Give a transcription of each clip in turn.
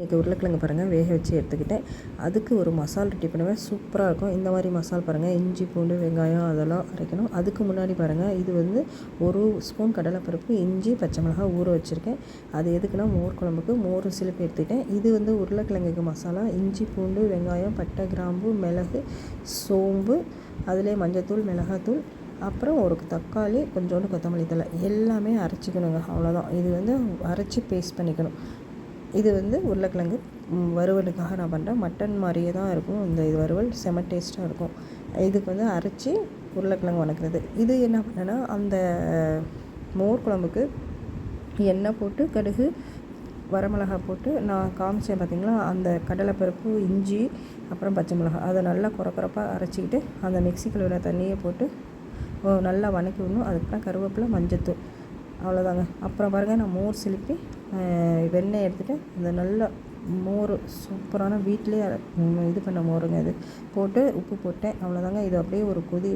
இன்றைக்கி உருளைக்கிழங்கு பாருங்கள் வேக வச்சு எடுத்துக்கிட்டேன். அதுக்கு ஒரு மசால் ரெடி பண்ணுவேன். சூப்பராக இருக்கும். இந்த மாதிரி மசால் பாருங்கள் இஞ்சி பூண்டு வெங்காயம் அதெல்லாம் அரைக்கணும். அதுக்கு முன்னாடி பாருங்கள் இது வந்து ஒரு ஸ்பூன் கடலைப்பருப்பு இஞ்சி பச்சை மிளகாய் ஊற வச்சுருக்கேன். அது எதுக்குன்னா மோர் குழம்புக்கு மோர் சிலுப்பு எடுத்துக்கிட்டேன். இது வந்து உருளைக்கிழங்குக்கு மசாலா இஞ்சி பூண்டு வெங்காயம் பட்டை கிராம்பு மிளகு சோம்பு அதிலே மஞ்சத்தூள் மிளகாத்தூள் அப்புறம் ஒரு தக்காளி கொஞ்சோண்டு கொத்தமல்லி தழை. எல்லாமே அரைச்சிக்கணுங்க. அவ்வளோதான் இது வந்து அரைச்சி பேஸ்ட் பண்ணிக்கணும். இது வந்து உருளைக்கிழங்கு. வறுவலுக்காக நான் பண்ணுறேன் மட்டன் மாதிரியே தான் இருக்கும். இந்த இது வறுவல் செம டேஸ்ட்டாக இருக்கும். இதுக்கு வந்து அரைச்சி உருளைக்கிழங்கு வணக்கிறது. இது என்ன பண்ணேன்னா அந்த மோர் குழம்புக்கு எண்ணெய் போட்டு கடுகு வரமிளகா போட்டு நான் காமிச்சேன் பார்த்திங்களா அந்த கடலைப்பருப்பு இஞ்சி அப்புறம் பச்சை மிளகா அதை நல்லா குறக்குறப்பாக அரைச்சிக்கிட்டு அந்த மிக்சி கழுவின தண்ணியை போட்டு நல்லா வணக்கி விடணும். அதுக்கப்புறம் கருவேப்பிலை மஞ்சத்தூள். அவ்வளோதாங்க அப்புறம் பாருங்கள் நான் மோர் சிலுப்பி வெண்ணெய் எடுத்துகிட்டு அந்த நல்ல மோர் சூப்பரான வீட்டிலே இது பண்ண மோருங்க இது. போட்டு உப்பு போட்டேன் அவ்வளோதாங்க இது அப்படியே ஒரு கொதி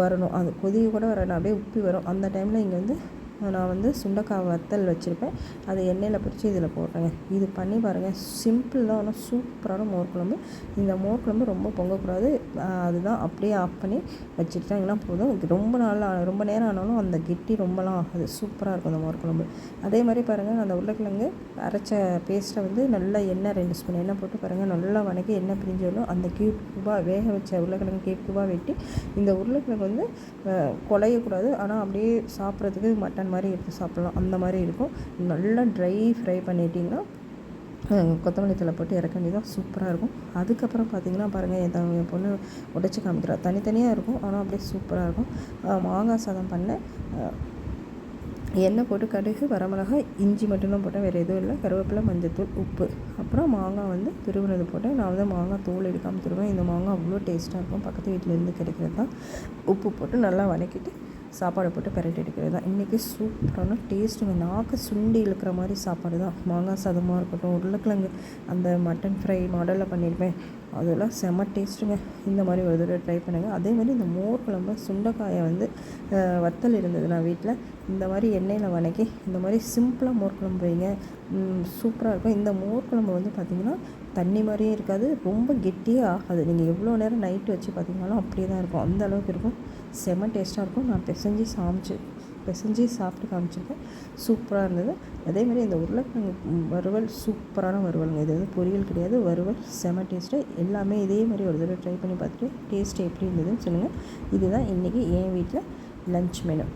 வரணும். அது கொதி கூட வரணும் அப்படியே உப்பி வரும். அந்த டைமில் இங்கே வந்து நான் வந்து சுண்டக்காய் வத்தல் வச்சுருப்பேன். அதை எண்ணெயில் பிடிச்சி இதில் போடுறேங்க. இது பண்ணி பாருங்கள் சிம்பிள் தான் ஆனால் சூப்பரான மோர்க்குழம்பு இந்த மோர் குழம்பு ரொம்ப பொங்கக்கூடாது. அதுதான் அப்படியே ஆஃப் பண்ணி வச்சுட்டாங்கன்னா போதும். ரொம்ப நாள் ரொம்ப நேரம் ஆனாலும் அந்த கெட்டி ரொம்பலாம் ஆகாது. சூப்பராக இருக்கும் அந்த மோர் குழம்பு. அதே மாதிரி பாருங்கள் அந்த உருளைக்கிழங்கு அரைச்ச பேஸ்ட்டை வந்து நல்லா எண்ணெய் ரெண்டு ஸ்பூன் எண்ணெய் போட்டு பாருங்கள் நல்லா வணக்கி எண்ணெய் பிரிஞ்சு அந்த கியூப் கியூபாக வேக வச்ச உருளைக்கிழங்கு கியூப் கியூபாக வெட்டி இந்த உருளைக்கிழங்கு வந்து குலையக்கூடாது ஆனால் அப்படியே சாப்பிட்றதுக்கு மட்டன் சிக்கன் மாதிரி எடுத்து சாப்பிட்லாம். அந்த மாதிரி இருக்கும். நல்லா ட்ரை ஃப்ரை பண்ணிட்டிங்கன்னா கொத்தமல்லி தலை போட்டு இறக்க வேண்டியதான் சூப்பராக இருக்கும். அதுக்கப்புறம் பார்த்திங்கன்னா பாருங்கள் என் என் பொண்ணு உடச்சி காமிக்கிறா. தனித்தனியாக இருக்கும் ஆனால் அப்படியே சூப்பராக இருக்கும். மாங்காய் சாதம் பண்ணேன் எண்ணெய் போட்டு கடுகு வரமிளகாய் இஞ்சி மட்டும்தான் போட்டேன். வேறு எதுவும் இல்லை. கருவேப்பிலை மஞ்சத்தூள் உப்பு. அப்புறம் மாங்காய் வந்து திருவுனது போட்டேன். நான் வந்து மாங்காய் தோல் எடுக்காமல் திருவேன். இந்த மாங்காய் அவ்வளோ டேஸ்ட்டாக இருக்கும். பக்கத்து வீட்டிலேருந்து கிடைக்கிறது தான் உப்பு போட்டு நல்லா வதக்கிட்டு சாப்பாடு போட்டு பெரட்டி எடுக்கிறது தான். இன்றைக்கி சூப்பரான டேஸ்ட்டுங்க நாக்கு சுண்டி இழுக்கிற மாதிரி சாப்பாடு தான். மாங்காய் சாதமாக இருக்கட்டும் உருளைக்கிழங்கு அந்த மட்டன் ஃப்ரை மாடலில் பண்ணியிருப்பேன். அதெல்லாம் செம்ம டேஸ்ட்டுங்க. இந்த மாதிரி ஒரு தடவை ட்ரை பண்ணுங்கள் அதே மாதிரி இந்த மோர் குழம்பு சுண்டைக்காயை வந்து வத்தல் இருந்தது நான் வீட்டில் இந்த மாதிரி எண்ணெயில் வணக்கி இந்த மாதிரி சிம்பிளாக மோர் குழம்பு வைங்க. சூப்பராக இருக்கும். இந்த மோர் குழம்பு வந்து பார்த்திங்கன்னா தண்ணி மாதிரியே இருக்காது. ரொம்ப கெட்டியே ஆகாது. நீங்கள் எவ்வளோ நேரம் நைட்டு வச்சு பார்த்தீங்கனாலும் அப்படியே தான் இருக்கும். அந்த அளவுக்கு இருக்கும். செம்ம டேஸ்ட்டாக இருக்கும். நான் பிசைஞ்சு சாமிச்சு பிசைஞ்சு சாப்பிட்டு காமிச்சிருக்கேன். சூப்பராக இருந்தது. அதேமாதிரி இந்த உருளைக்கிழங்கு வறுவல் சூப்பரான வறுவலுங்க. இது வந்து பொரியல் கிடையாது. வறுவல் செம டேஸ்ட்டு எல்லாமே இதே மாதிரி ஒரு தடவை ட்ரை பண்ணி பார்த்துட்டு டேஸ்ட் எப்படி இருந்ததுன்னு சொல்லுங்கள் இதுதான் இன்றைக்கி என் வீட்டில் லன்ச் மெனு